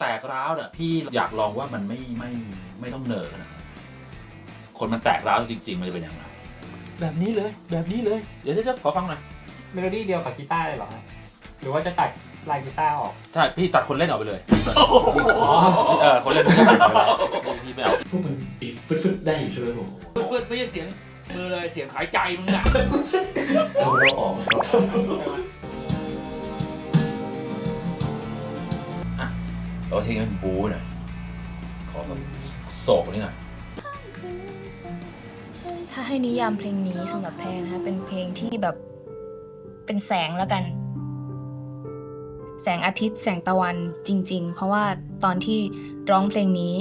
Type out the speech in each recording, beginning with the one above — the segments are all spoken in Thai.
แตกร้าวเนี่ยพี่อยากลองว่ามันไม่ไม่ไม่ต้องเนอขนาดนั้นคนมันแตกร้าวจริง ๆ มันจะเป็นยังไงแบบนี้เลย แบบนี้เลย เดี๋ยวจะขอฟังหน่อยเมโลดี้เดียวกับกีตาร์เลยเหรอครับหรือว่าจะตัดลายกีตาร์ออก ใช่พี่ตัดคนเล่นออกไปเลยเออคนเล่นไม่ตัดไปเลยพี่ไม่เอาพวกมันอีกฟึดๆได้อยู่ใช่ไหมผมเพื่อนไม่ใช่เสียงมือเลยเสียงหายใจมึงอะ เอาเราออกมาครับ เราเทงมันบูหน่อยขอแบบโศกนี่หน่อยถ้าให้นิยามเพลงนี้สำหรับแพรนะคะเป็นเพลงที่แบบเป็นแสงแล้วกัน แสงอาทิตย์แสงตะวันจริง ๆ เพราะว่าตอนที่ร้องเพลงนี้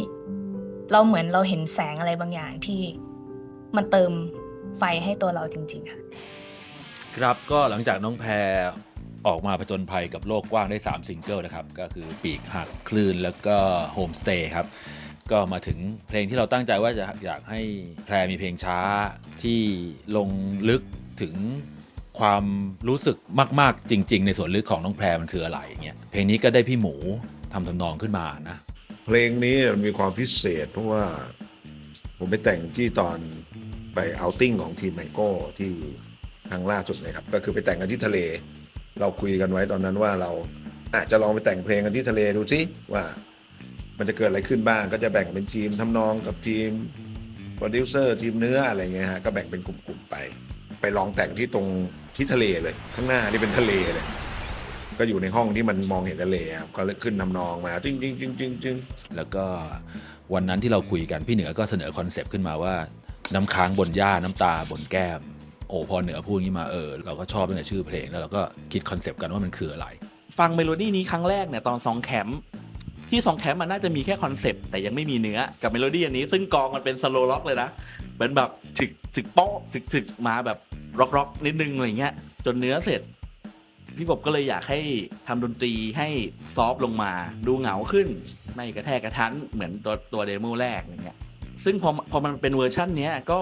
เราเหมือนเราเห็นแสงอะไรบางอย่างที่มันเติมไฟให้ตัวเราจริง ๆ ค่ะ ครับก็หลังจากน้องแพร ออกมาผจญภัยกับโลกกว้างได้ 3 ซิงเกิลนะครับ ก็คือปีกหักคลื่นแล้วก็โฮมสเตย์ครับ ก็มาถึงเพลงที่เราตั้งใจว่าจะอยากให้แพรมีเพลงช้าที่ลงลึกถึงความรู้สึกมาก ๆ จริง ๆ ในส่วนลึกของน้องแพรมันคืออะไรอย่างเงี้ยเพลงนี้ก็ได้พี่หมูทำทำนองขึ้นมานะเพลงนี้มีความพิเศษ เพราะว่าผมไปแต่งที่ตอนไปเอาติ้งของทีมแมงโก้ที่ครั้งล่าสุดนะครับ ก็คือไปแต่งกันที่ทะเล เราคุยกันไว้ตอนนั้นว่าเราอาจจะลองไปแต่งเพลงกันที่ทะเลดูสิว่า มันจะเกิดอะไรขึ้นบ้างก็จะแบ่งเป็นทีมทำนองกับทีมโปรดิวเซอร์ทีมเนื้ออะไรเงี้ยฮะก็แบ่งเป็นกลุ่มๆไป ไปลองแต่งที่ตรงที่ทะเลเลย ข้างหน้านี่เป็นทะเลเลย ก็อยู่ในห้องที่มันมองเห็นทะเลครับก็เลยขึ้นทำนองมาจริงจริงจริงจริงจริงแล้วก็วันนั้นที่เราคุยกันพี่เหนือก็เสนอคอนเซปต์ขึ้นมาว่า น้ำค้างบนหญ้าน้ำตาบนแก้ม โอ้พอเหนือพูดงี้มาเออเราก็ชอบตั้งแต่ชื่อเพลงแล้วเราก็คิดคอนเซปต์กันว่ามันคืออะไร ฟังเมโลดี้นี้ครั้งแรกเนี่ยตอนซองแคมป์ที่ซองแคมป์มันน่าจะมีแค่คอนเซปต์แต่ยังไม่มีเนื้อกับเมโลดี้อันนี้ ซึ่งกองมันเป็นสโลล็อกเลยนะเป็นแบบจึกจึกโป๊ะจึกจึกมาแบบร็อกร็อกนิดนึงอะไรเงี้ยจนเนื้อเสร็จพี่บบก็เลยอยากให้ทำดนตรีให้ซอฟลงมาดูเหงาขึ้น ไม่กระแทกกระทันเหมือนตัวตัวเดโมแรกอย่างเงี้ยซึ่งพอพอมันเป็นเวอร์ชันเนี้ยก็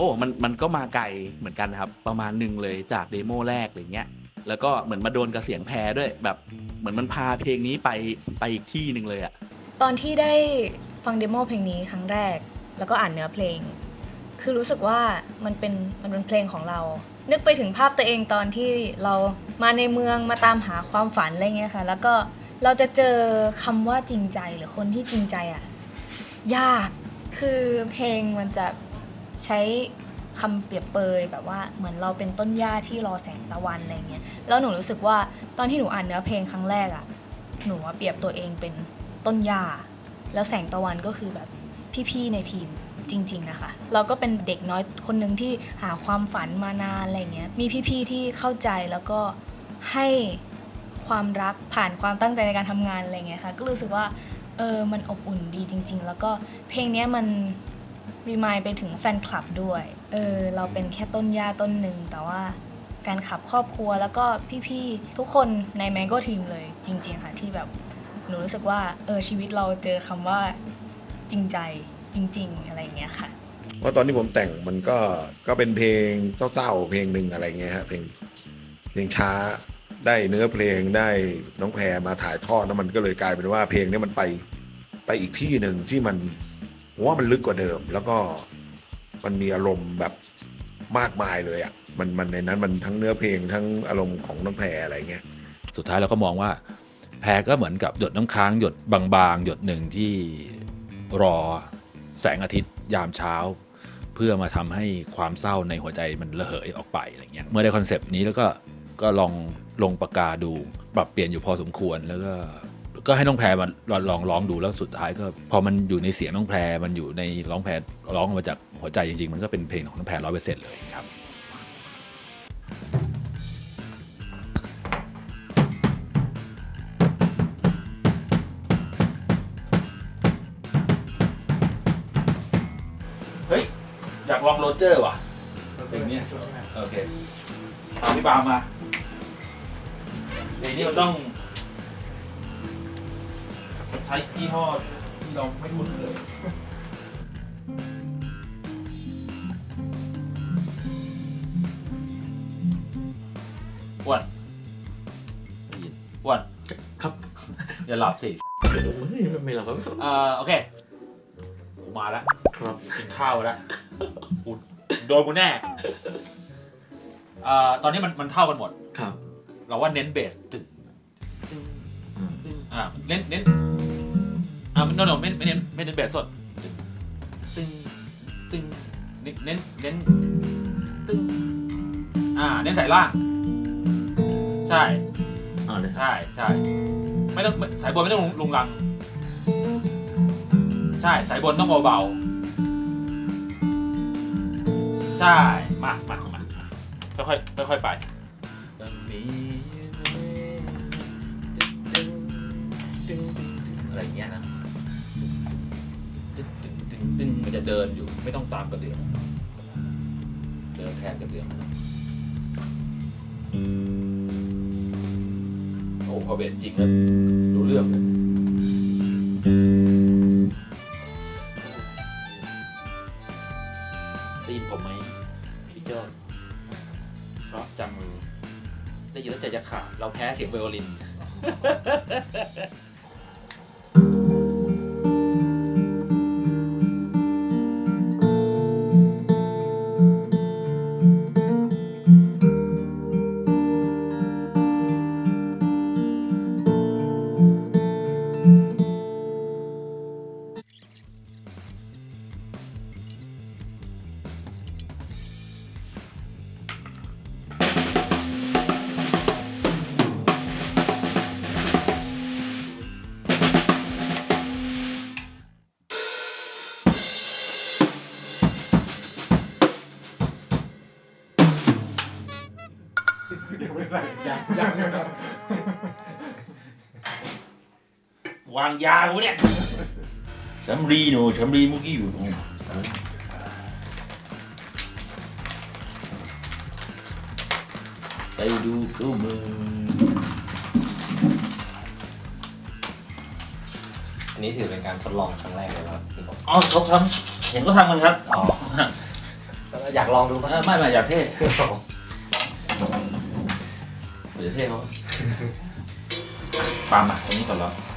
อ้มันมันก็มาไกลเหมือนกันนะครับ ประมาณหนึ่งเลยจากเดโมแรกอะไรเงี้ยแล้วก็เหมือนมาโดนกับเสียงแพรด้วยแบบเหมือนมันพาเพลงนี้ไปไปอีกที่หนึ่งเลยอะตอนที่ได้ฟังเดโมเพลงนี้ครั้งแรก แล้วก็อ่านเนื้อเพลง คือรู้สึกว่ามันเป็นมันเป็นเพลงของเรา นึกไปถึงภาพตัวเองตอนที่เรามาในเมืองมาตามหาความฝันอะไรเงี้ยค่ะ แล้วก็เราจะเจอคำว่าจริงใจหรือคนที่จริงใจอะยากคือเพลงมันจะ ใช้คำเปรียบเปยแบบว่าเหมือนเราเป็นต้นหญ้าที่รอแสงตะวันอะไรเงี้ยแล้วหนูรู้สึกว่าตอนที่หนูอ่านเนื้อเพลงครั้งแรกอะหนูเปรียบตัวเองเป็นต้นหญ้าแล้วแสงตะวันก็คือแบบพี่ๆในทีมจริงๆนะคะ เราก็เป็นเด็กน้อยคนหนึ่งที่หาความฝันมานานอะไรเงี้ยมีพี่ๆที่เข้าใจแล้วก็ให้ความรักผ่านความตั้งใจในการทำงานอะไรเงี้ยค่ะก็รู้สึกว่าเออมันอบอุ่นดีจริง ๆ แล้วก็เพลงเนี้ยมัน รีมายไปถึงแฟนคลับด้วย เออ เราเป็นแค่ต้นหญ้าต้นหนึ่ง แต่ว่าแฟนคลับครอบครัวแล้วก็พี่ๆ ทุกคนใน Mango Team เลย จริง ๆ ค่ะ ที่แบบ หนูรู้สึกว่า เออ ชีวิตเราเจอคำว่าจริงใจจริง ๆ อะไรเงี้ยค่ะเพราะตอนที่ผมแต่งมันก็ก็เป็นเพลงเศร้าๆเพลงหนึ่งอะไรเงี้ยฮะเพลงเพลงช้าได้เนื้อเพลงได้น้องแพรมาถ่ายทอดแล้วมันก็เลยกลายเป็นว่าเพลงนี้มันไปไปอีกที่หนึ่งที่มัน ผมว่ามันลึกกว่าเดิม แล้วก็มันมีอารมณ์แบบมากมายเลยอะมันมันในนั้นมันทั้งเนื้อเพลงทั้งอารมณ์ของน้องแพรอะไรเงี้ยสุดท้ายเราก็มองว่า แพรก็เหมือนกับหยดน้ำค้างหยดบางๆ หยดหนึ่งที่รอแสงอาทิตย์ยามเช้า เพื่อมาทำให้ความเศร้าในหัวใจมันระเหยออกไปอะไรเงี้ยเมื่อได้คอนเซปต์นี้แล้วก็ก็ลองลงปากกาดู ปรับเปลี่ยนอยู่พอสมควรแล้วก็ ก็ให้น้องแพรมาลองลองร้องดูแล้วสุดท้ายก็พอมันอยู่ในเสียงน้องแพรมันอยู่ในร้องแพรร้องมาจากหัวใจจริงๆ มันก็เป็นเพลงของน้องแพรร้อยเปอร์เซ็นต์เลยครับเฮ้ย อยากลองโรเจอร์ว่ะเพลงเนี้ยโอเคเอาพี่ปาล์มมาเพลงนี้มันต้อง ช้ยี่ห้อที่เราไม่คุ้นเคยอ้วนได้ยินอ้วนครับอย่าหลับสิเฮ้ยไม่เราก็เอ่อโอเคกูมาแล้วครับกินข้าวแล้วกูโดนกูแน่เอ่อตอนนี้มันมันเท่ากันหมด ครับ เราว่าเน้นเบสตึงอืมอ่าเน้นเน้น อ่าโนโนไม่ไม่เน้นไม่เน้นเบสสดตึงตึงตึงเน้นเน้นเน้นตึงอ่าเน้นสายล่าง ใช่เอาเลยครับ ใช่ใช่ไม่ต้องไม่สายบนไม่ต้องลงลงรัง ใช่สายบนต้องเบาๆใช่มามามาค่อยค่อยค่อยๆไปอะไรอย่างเงี้ยนะตึ้งตึ้ งตึ้งมันจะเดินอยู่ไม่ต้องตามกระเดื่องเดินแทนกระเดื่องโอ้พอเบนจริงแล้วรู้เรื่องเลยได้ยินผมไหมพี่เจ้าเพราะจังเลยได้ยินแล้วใจจะขาดเราแพ้เสียงไวโอลิน วางยากูเนี่ยแชมรีหนูแชมรีเมื่อกี้อยู่ตรงนี้ไปดูกูมืออันนี้ถือเป็นการทดลองครั้งแรกเลยครับพี่กบอ๋อเขาทำเห็นเขาทำกันครับอ๋ออยากลองดูเอป่ะอไม่ไม่อยากเท่เดี๋ยวเท่เขาปาล์มมาตรงนี้ก่อนแล้ว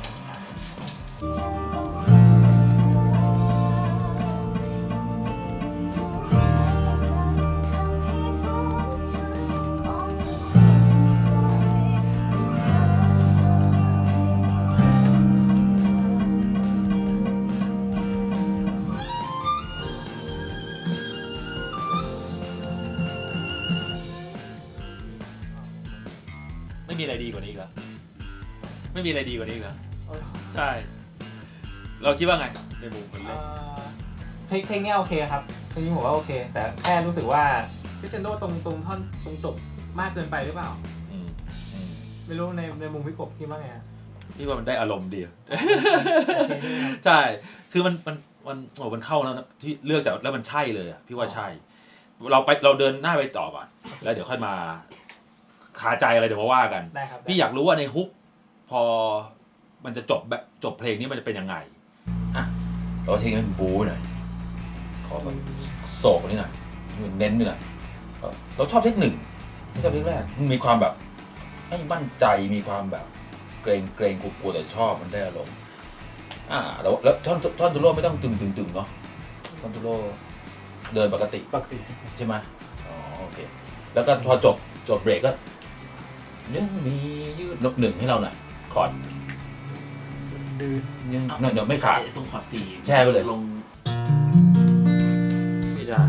ไม่มีอะไรดีกว่านี้อีกแล้วไม่มีอะไรดีกว่านี้อีกแล้วใช่ เราคิดว่าไงในมุมคนเล่นเพลงเพลงเนี้ยโอเคครับเพลงนี้ผมว่าโอเค แต่แค่รู้สึกว่าพิชโนตรงตรงท่อนตรงจบมากเกินไปหรือเปล่า อืมอืมไม่รู้ในในมุมพี่กบคิดว่าไงฮะพี่ว่ามันได้อารมณ์ดีโอเคด้วยครับใช่ คือมันมันมันโอ้มันเข้าแล้วนะที่เลือกจากแล้วมันใช่เลยอะพี่ว่าใช่ เราไปเราเดินหน้าไปต่อก่อนแล้วเดี๋ยวค่อยมาคาใจอะไรเดี๋ยวมาว่ากัน ได้ครับพี่อยากรู้ว่าในฮุก พอมันจะจบแบบจบเพลงนี้มันจะเป็นยังไง อะเราเทงให้มันบู๊หน่อยขอแบบโศกนี่หน่อยเน้นไปหน่อยเราชอบเทคหนึ่งไม่ชอบเทคแรกมันมีความแบบไม่มั่นใจมีความแบบ เกรงเกรงกลัวๆแต่ชอบมันได้อารมณ์อ่าแล้วแล้วท่อนท่อนตุโร่ไม่ต้องตึงตึงตึงเนาะท่อนตุโร่เดินปกติปกติใช่ไหมอ๋อโอเค แล้วก็พอจบจบเบรกก็ยังมียืดนกหนึ่งให้เราหน่อยคอร์ด ดืดยังเดี๋ยวไม่ขาด ตรงขอดสี่แช่ไปเลย ลงไม่ได้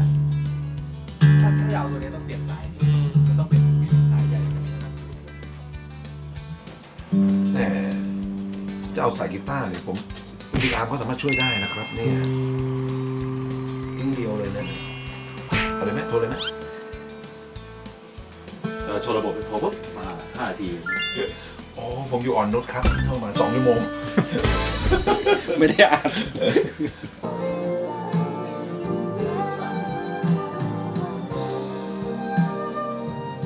ถ้าถ้าจะเอาตัวนี้ต้องเปลี่ยนสายก็ต้องเป็นวีสายใหญ่แต่จะเอาสายกีตาร์เนี่ยผมจริงๆอาร์มก็สามารถช่วยได้นะครับเนี่ยยิ่งเดียวเลยนะเอาเลยไหมโทรเลยไหมเออโชว์ระบบเป็นโทรปุ๊บมาห้านาที อ๋อผมอยู่ออนนุชครับเข้ามาสองชั่วโมง ไม่ได้อ่าน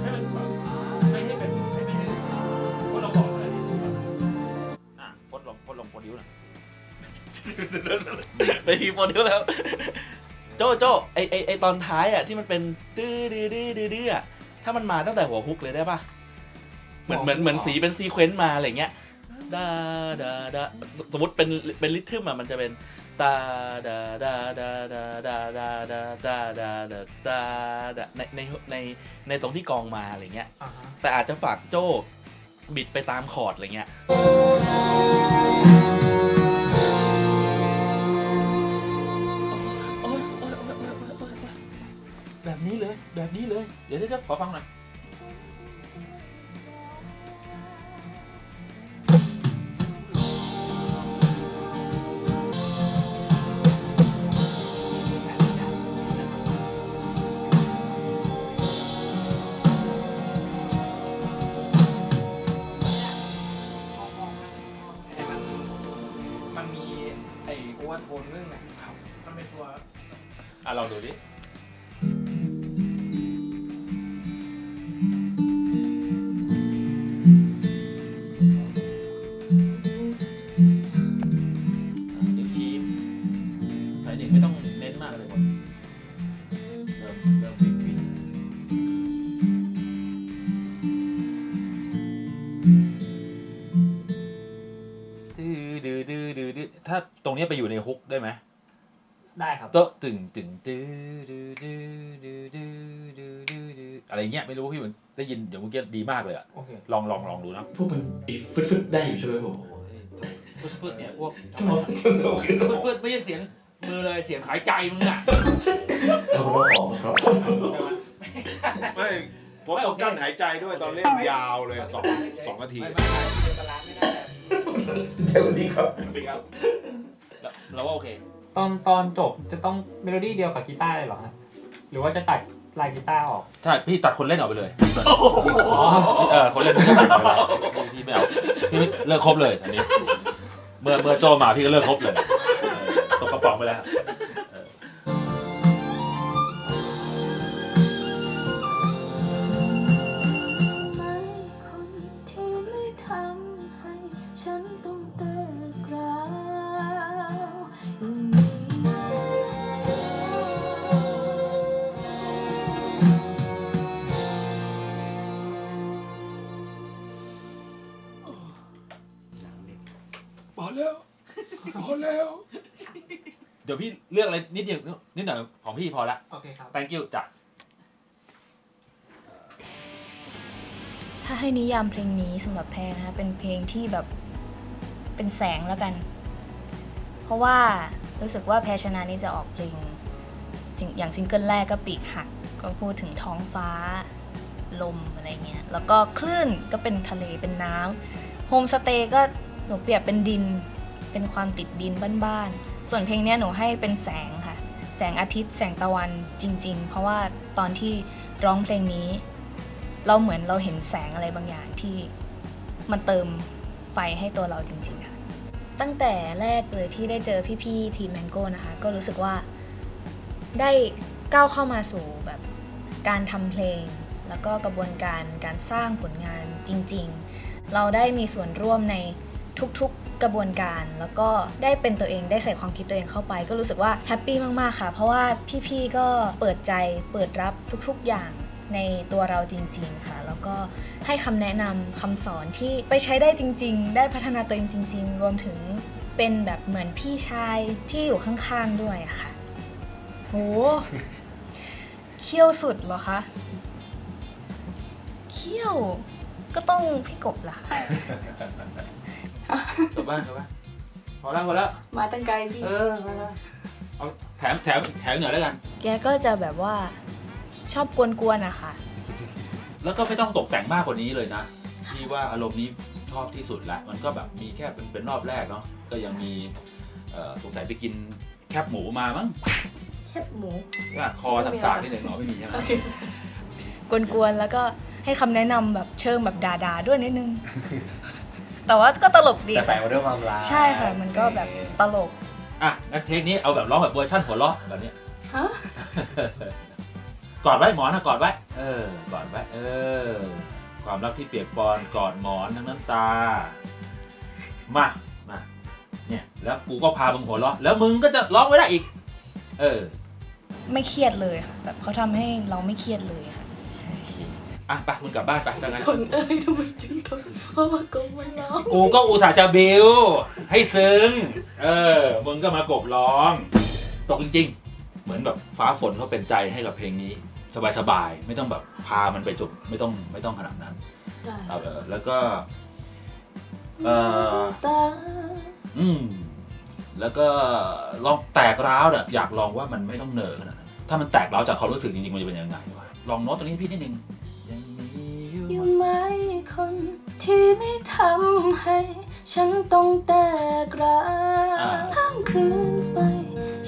ให้มันแบบไม่ให้เป็นไม่ไม่ให้พดลงบอกอะไรดีอะพดลงพดลงพดดิ้วหน่อยไปพีโปรดิวแล้ว โจโจไอไอไอตอนท้ายอะที่มันเป็นดื้อดื้อดื้อดื้อดื้ออะถ้ามันมาตั้งแต่หัวฮุกเลยได้ปะเหมือนเหมือนเหมือนสีเป็นซีเควนต์มาอะไรเงี้ย ดาดาดาสมมติเป็นเป็นลิทึมอะมันจะเป็นตาดาดาดาดาดาดาดาดาดาดาดาดาในในในในตรงที่กองมาอะไรเงี้ย อ่าฮะแต่อาจจะฝากโจ้บิดไปตามคอร์ดอะไรเงี้ย โอ๊ยโอ๊ยโอ๊ยโอ๊ยโอ๊ยโอ๊ยโอ๊ยแบบนี้เลย แบบนี้เลย เดี๋ยวเดี๋ยวเดี๋ยวขอฟังหน่อย เตอะตึงตึงตื้อดื้อดื้อดื้อดื้อะไรเงี้ยไม่รู้พี่เหมือนได้ยินเดี๋ยวเมื่อกี้ดีมากเลยอะลองลองลองดูนะพวกมันอีกฟึดๆได้อยู่ใช่ไหมผมฟึดฟึดเนี่ยพวกช่ไหมใช่ไหมโอเคฟึดฟึดไม่ใช่เสียงมือเลยเสียงหายใจมึงอะเอาเราออกครับไม่ผมต้องกั้นหายใจด้วยตอนเล่นยาวเลยสองสองนาทีไม่ไเป็นาดไม่ได้เจ้าดีครับ เราว่าโอเค ตอนตอนจบจะต้องเมโลดี้เดียวกับกีตาร์เลยเหรอฮะหรือว่าจะตัดลายกีตาร์ออก ใช่พี่ตัดคนเล่นออกไปเลยเออคนเล่นไม่ต้องตัดไปแล้วพี่ไม่เอาพี่เลิกครบเลยอันนี้ เมื่อเมื่อโจมาพี่ก็เลิกครบเลยเออตกกระป๋องไปแล้ว ลือกอะไรนิดเดียวนิดหน่อยของพี่พอละ โอเคครับ thank you จ้ะถ้าให้นิยามเพลงนี้สำหรับแพรนะคะเป็นเพลงที่แบบเป็นแสงแล้วกัน เพราะว่ารู้สึกว่าแพรชนะนี่จะออกเพลงสิ่งอย่างซิงเกิลแรกก็ปีกหัก ก็พูดถึงท้องฟ้าลมอะไรเงี้ย แล้วก็คลื่นก็เป็นทะเลเป็นน้ำโฮมสเตย์ก็หนูเปรียบเป็นดิน เป็นความติดดินบ้านๆ ส่วนเพลงนี้หนูให้เป็นแสงค่ะ แสงอาทิตย์ แสงตะวันจริง ๆ เพราะว่าตอนที่ร้องเพลงนี้ เราเหมือนเราเห็นแสงอะไรบางอย่างที่มันเติมไฟให้ตัวเราจริง ๆ ค่ะ ตั้งแต่แรกเลยที่ได้เจอพี่ๆทีมแมงโก้นะคะ ก็รู้สึกว่าได้ก้าวเข้ามาสู่แบบการทำเพลง แล้วก็กระบวนการการสร้างผลงานจริง ๆ เราได้มีส่วนร่วมใน ทุกๆกระบวนการ แล้วก็ได้เป็นตัวเองได้ใส่ความคิดตัวเองเข้าไป ก็รู้สึกว่าแฮปปี้มากๆค่ะ เพราะว่าพี่ๆก็เปิดใจเปิดรับทุกๆอย่างในตัวเราจริง ๆ ค่ะ แล้วก็ให้คำแนะนำคำสอนที่ไปใช้ได้จริง ๆ ได้พัฒนาตัวเองจริง ๆ รวมถึงเป็นแบบเหมือนพี่ชายที่อยู่ข้างๆด้วยค่ะโหเขี้ยวสุดเหรอคะเขี้ยวก็ต้องพี่กบล่ะค่ะ กลับบ้านกลับบ้านพอแล้วพอแล้วมาตั้งไกลพี่ เออไปแล้วเอาแถมแถมแถมหน่อยแล้วกัน แกก็จะแบบว่าชอบกวนๆอะค่ะ แล้วก็ไม่ต้องตกแต่งมากกว่านี้เลยนะพี่ว่าอารมณ์นี้ชอบที่สุดละมันก็แบบมีแค่เป็นเป็นรอบแรกเนาะก็ยังมีเอ่อสงสัยไปกินแคบหมูมามั้งแคบหมู ว่าคอสักสากนิดหนึ่งเนาะไม่มีใช่ไหม กวนๆแล้วก็ให้คำแนะนำแบบเชิงแบบด่าๆด้วยนิดนึง แต่ว่าก็ตลกดีแต่แฝค่ะงมาด้วยความรักใช่ค่ะ มันก็แบบตลก อะงั้นเทคนี้เอาแบบร้องแบบเวอร์ชันหัวเราะแบบเนี้ยฮะ กอดไว้หมอนนะกอดไว้ เออกอดไว้เออ ความรักที่เปียกปอนกอดหมอนทั้งน้ำตา มามาเนี่ย แล้วกูก็พามึงหัวเราะแล้วมึงก็จะร้องไม่ได้อีก เออ ไม่เครียดเลยค่ะ แบบเขาทำให้เราไม่เครียดเลยค่ะใช่ อะไปมึงกลับบ้านไปดังนั้นคนเอ้ยทำไมจึงต้องเพราะว่าก็มันร้องกูก็อุตส่าห์จะบิวให้ซึ้ง เออมึงก็มากบร้อง ตกจริง ๆ เหมือนแบบฟ้าฝนเขาเป็นใจให้กับเพลงนี้ สบายๆ ไม่ต้องแบบพามันไปจุดไม่ต้องไม่ต้องขนาดนั้นได้เอาเออแล้วก็ เออตาอืมแล้วก็ลองแตกร้าวเนี่ยอยากลองว่ามันไม่ต้องเหนอขนาดนั้นถ้ามันแตกร้าวจากความรู้สึกจริงๆมันจะเป็นยังไงวะลองโน้ตตรงนี้ให้พี่นิดนึงยังมีอยู่อยู่ ไหมคนที่ไม่ทำให้ ฉันต้องแตกร้าอ่าวข้ามคืนไป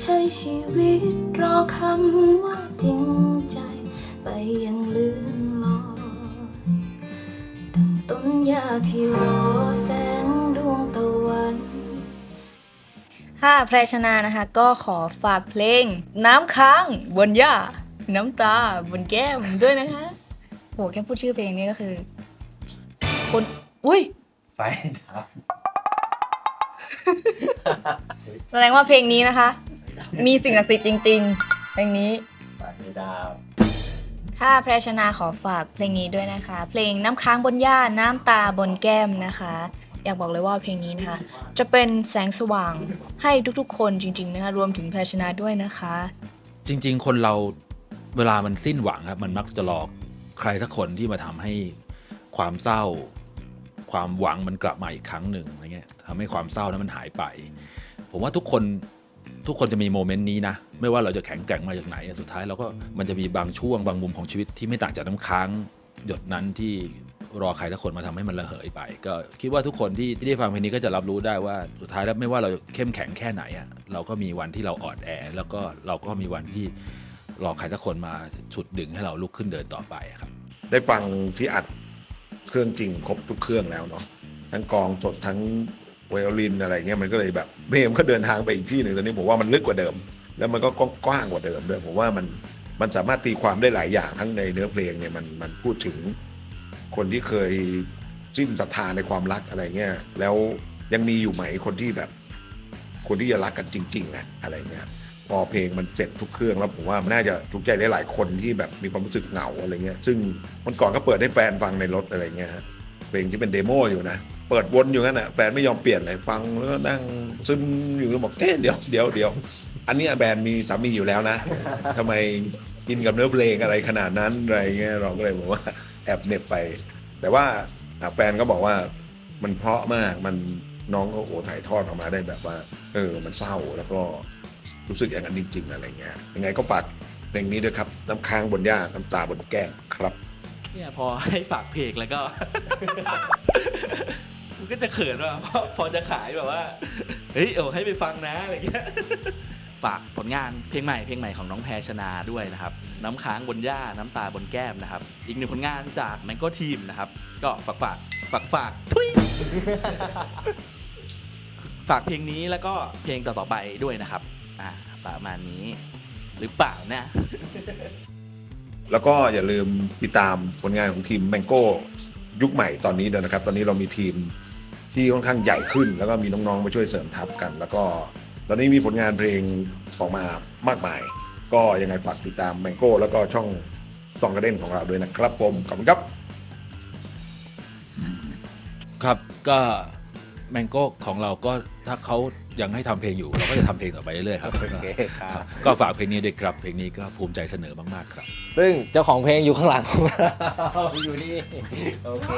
ใช้ชีวิตรอคำว่าจริงใจ ไปยังลื่นลอยดังต้นหญ้าที่รอแสงดวงตะวัน ค่ะแพรชนานะคะก็ขอฝากเพลง น้ำค้างบนหญ้าน้ำตาบนแก้มด้วยนะคะโหแค่พูดชื่อเพลงนี้ก็คือ คน อุ้ย ไฟดับแสดงว่าเพลงนี้นะคะ มีสิ่งศักดิ์สิทธิ์จริง ๆ เพลงนี้ ไฟดับค่ะแพรชนาขอฝากเพลงนี้ด้วยนะคะ เพลงน้ำค้างบนหญ้าน้ำตาบนแก้มนะคะ อยากบอกเลยว่าเพลงนี้นะคะ จะเป็นแสงสว่างให้ทุกๆ คนจริงๆนะคะรวมถึงแพรชนาด้วยนะคะ จริง ๆ คนเราเวลามันสิ้นหวังครับ มันมักจะรอ ใครสักคนที่มาทำให้ความเศร้า ความหวังมันกลับมาอีกครั้งหนึ่งอะไรเงี้ยทำให้ความเศร้านั้นมันหายไป ผมว่าทุกคนทุกคนจะมีโมเมนต์นี้นะ ไม่ว่าเราจะแข็งแกร่งมาจากไหน สุดท้ายเราก็มันจะมีบางช่วงบางมุมของชีวิตที่ไม่ต่างจากน้ำค้างหยดนั้นที่รอใครสักคนมาทำให้มันระเหยไป ก็คิดว่าทุกคนที่ที่ได้ฟังเพลงนี้ก็จะรับรู้ได้ว่าสุดท้ายแล้วไม่ว่าเราเข้มแข็งแค่ไหนอะเราก็มีวันที่เราอ่อนแอ แล้วก็เราก็มีวันที่ รอใครสักคนมาฉุดดึงให้เราลุกขึ้นเดินต่อไปครับ ได้ฟังที่อัดเครื่องจริงครบทุกเครื่องแล้วเนาะทั้งกองสดทั้งไวโอลินอะไรเงี้ยมันก็เลยแบบเบมก็เดินทางไปอีกที่หนึ่งตอนนี้ผมว่ามันลึกกว่าเดิม แล้วมันก็กว้างกว่าเดิมด้วยผมว่ามันมันสามารถตีความได้หลายอย่างทั้งในเนื้อเพลงเนี่ยมันมันพูดถึง คนที่เคยสิ้นศรัทธาในความรักอะไรเงี้ยแล้วยังมีอยู่ไหมคนที่แบบ คนที่จะรักกันจริงๆอะอะไรเงี้ย พอเพลงมันเสร็จทุกเครื่องแล้วผมว่ามันน่าจะถูกใจได้หลายคนที่แบบมีความรู้สึกเหงาอะไรเงี้ยซึ่งมันก่อนก็เปิดให้แฟนฟังในรถอะไรเงี้ยฮะเพลงที่เป็นเดโมอยู่นะเปิดวนอยู่นั่นน่ะแฟนไม่ยอมเปลี่ยนเลยฟังแล้วก็นั่งซึมอยู่แล้วบอกเอ๊ะเดี๋ยวเดี๋ยวเดี๋ยวอันนี้แบรนด์มีสามีอยู่แล้วนะทำไมกินกับเนื้อเพลงอะไรขนาดนั้นอะไรเงี้ยเราก็เลยบอกว่าแอบเหน็บไป แต่ว่าแฟนก็บอกว่ามันเพราะมากมันน้องก็โอ้ถ่ายทอดออกมาได้แบบว่า เออมันเศร้าแล้วก็ รู้สึกอย่างนั้นจริง ๆ อะไรเงี้ยยังไงก็ฝากเพลงนี้ด้วยครับ น้ำค้างบนหญ้าน้ำตาบนแก้มครับ เนี่ยพอให้ฝากเพลงแล้วก็ มันก็จะเขินว่าพอพอจะขายแบบว่า เฮ้ยเอาให้ไปฟังนะอะไรเงี้ย ฝากผลงานเพลงใหม่เพลงใหม่ของน้องแพรชนาด้วยนะครับ น้ำค้างบนหญ้าน้ำตาบนแก้มนะครับ อีกหนึ่งผลงานจากแมงโก้ทีมนะครับ ก็ฝากฝากฝากฝากทุย ฝากเพลงนี้แล้วก็เพลงต่อๆไปด้วยนะครับ อ่าประมาณนี้ หรือเปล่านะ แล้วก็อย่าลืมติดตามผลงานของทีมแมงโก้ยุคใหม่ตอนนี้ด้วยนะครับ ตอนนี้เรามีทีมที่ค่อนข้างใหญ่ขึ้น แล้วก็มีน้องๆมาช่วยเสริมทัพกัน แล้วก็ตอนนี้มีผลงานเพลงออกมามากมาย ก็ยังไงฝากติดตามแมงโก้แล้วก็ช่องซองกระเด้นของเราด้วยนะครับผมขอบคุณครับ ครับก็ แมงโก้ของเราก็ถ้าเขายังให้ทำเพลงอยู่ เราก็จะทำเพลงต่อไปเรื่อยๆครับ โอเคครับ ก็ฝากเพลงนี้ด้วยครับ เพลงนี้ก็ภูมิใจเสนอมากๆครับ ซึ่งเจ้าของเพลงอยู่ข้างหลังของเราอยู่นี่ โอเค